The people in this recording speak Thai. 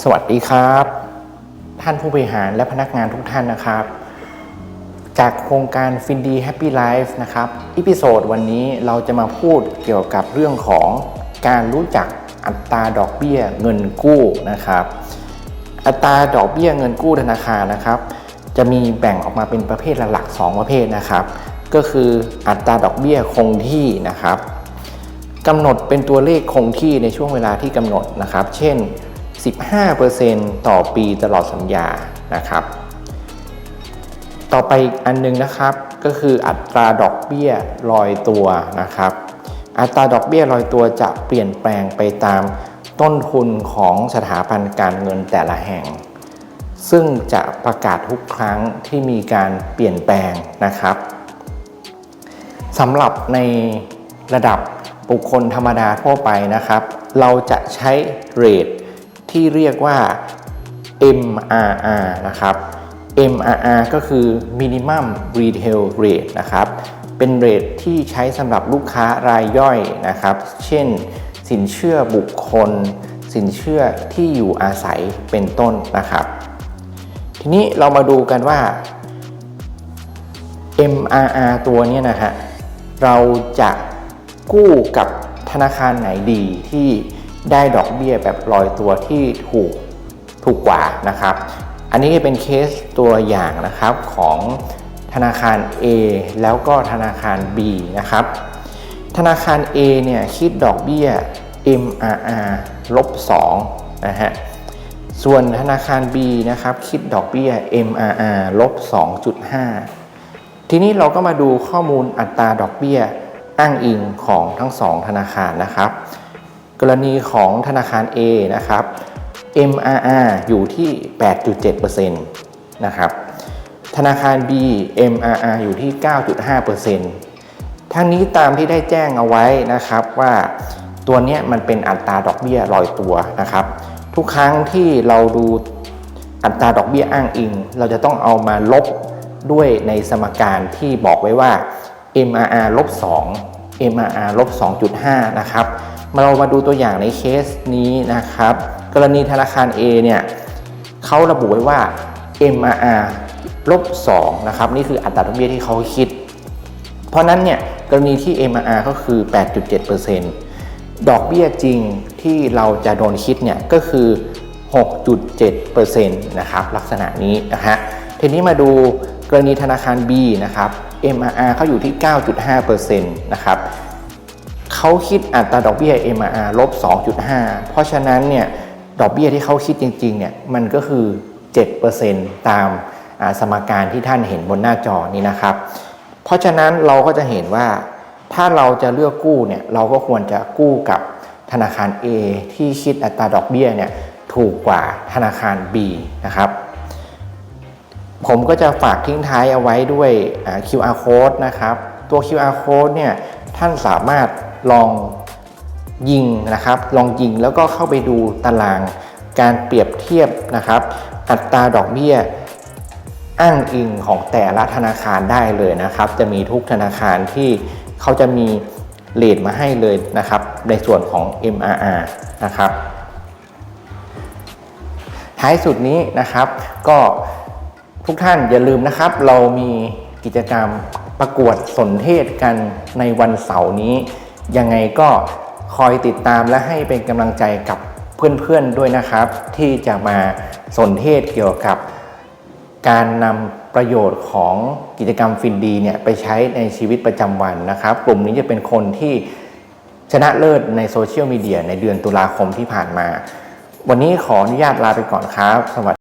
สวัสดีครับ ท่านผู้บริหารและพนักงานทุกท่านนะครับ จากโครงการ f i n d y Happy Life นะครับอีพิโซดวันนี้เราจะมาพูดเกี่ยวกับเรื่องของการรู้จักอัตราดอกเบี้ยเงินกู้นะครับ อัตราดอกเบี้ยเงินกู้ธนาคารนะครับ จะมีแบ่งออกมาเป็นประเภทหลักๆ2ประเภทนะครับ ก็คืออัตราดอกเบี้ยคงที่นะครับกำหนดเป็นตัวเลขคงที่ในช่วงเวลาที่กำหนดนะครับ เช่น 15%ต่อปีตลอดสัญญานะครับ ต่อไปอีกอันหนึงนะครับก็คืออัตราดอกเบี้ยลอยตัวนะครับ อัตราดอกเบี้ยลอยตัวจะเปลี่ยนแปลงไปตามต้นทุนของสถาบันการเงินแต่ละแห่ง ซึ่งจะประกาศทุกครั้งที่มีการเปลี่ยนแปลงนะครับสำหรับในระดับบุคคลธรรมดาทั่วไปนะครับ เราจะใช้เรท ที่เรียกว่า MRR นะครับ MRR ก็คือ Minimum Retail Rate นะครับ เป็นเรทที่ใช้สำหรับลูกค้ารายย่อยนะครับ เช่น สินเชื่อบุคคล สินเชื่อที่อยู่อาศัยเป็นต้นนะครับ ทีนี้เรามาดูกันว่า MRR ตัวนี้นะฮะ เราจะกู้กับธนาคารไหนดีที่ ได้ดอกเบี้ยแบบลอยตัวที่ถูกถูกกว่านะครับ อันนี้เป็นเคสตัวอย่างนะครับของธนาคาร A แล้วก็ธนาคาร B นะครับ ธนาคาร A เนี่ยคิดดอกเบี้ย MRR ลบ2นะฮะ ส่วนธนาคาร B นะครับคิดดอกเบี้ย MRR ลบ2.5 ทีนี้เราก็มาดูข้อมูลอัตราดอกเบี้ยอ้างอิงของทั้งสองธนาคารนะครับ กรณีของธนาคาร A นะครับ MRR อยู่ที่ 8.7%นะครับ ธนาคาร B MRR อยู่ที่ 9.5%ทั้งนี้ตามที่ได้แจ้งเอาไว้นะครับว่าตัวนี้มันเป็นอัตราดอกเบี้ยลอยตัวนะครับ ทุกครั้งที่เราดูอัตราดอกเบี้ยอ้างอิง เราจะต้องเอามาลบด้วยในสมการที่บอกไว้ว่า MRR ลบ2 MRR ลบ2.5 นะครับ เรามาดูตัวอย่างในเคสนี้นะครับ กรณีธนาคาร A เนี่ยเขาระบุไว้ว่า MRR ลบ2นะครับ นี่คืออัตราดอกเบี้ยที่เขาคิด เพราะนั้นเนี่ยกรณีที่ MRR ก็คือ 8.7%ดอกเบี้ยจริงที่เราจะโดนคิดเนี่ยก็คือ 6.7%นะครับลักษณะนี้นะฮะทีนี้มาดูกรณีธนาคาร B นะครับ MRR เขาอยู่ที่ 9.5%นะครับ เขาคิดอัตราดอกเบี้ย MRR ลบ 2.5 เพราะฉะนั้นเนี่ยดอกเบี้ยที่เขาคิดจริงๆเนี่ยมันก็คือ 7%ตามสมการที่ท่านเห็นบนหน้าจอนี้นะครับ เพราะฉะนั้นเราก็จะเห็นว่าถ้าเราจะเลือกกู้เนี่ยเราก็ควรจะกู้กับธนาคาร A ที่คิดอัตราดอกเบี้ยเนี่ยถูกกว่าธนาคาร B นะครับ ผมก็จะฝากทิ้งท้ายเอาไว้ด้วย QR code นะครับ ตัว QR code เนี่ย ท่านสามารถลองยิงนะครับ ลองยิงแล้วก็เข้าไปดูตารางการเปรียบเทียบนะครับ อัตราดอกเบี้ยอ้างอิงของแต่ละธนาคารได้เลยนะครับ จะมีทุกธนาคารที่เขาจะมีเลทมาให้เลยนะครับ ในส่วนของ MRR นะครับ ท้ายสุดนี้นะครับก็ทุกท่านอย่าลืมนะครับ เรามีกิจกรรม ประกวดสนเทศกันในวันเสาร์นี้ ยังไงก็คอยติดตามและให้เป็นกำลังใจกับเพื่อนๆด้วยนะครับ ที่จะมาสนเทศเกี่ยวกับ การนำประโยชน์ของกิจกรรมฟินดีเนี่ยไปใช้ในชีวิตประจำวันนะครับ กลุ่มนี้จะเป็นคนที่ชนะเลิศในโซเชียลมีเดียในเดือนตุลาคมที่ผ่านมา วันนี้ขออนุญาตลาไปก่อนครับ สวัสดี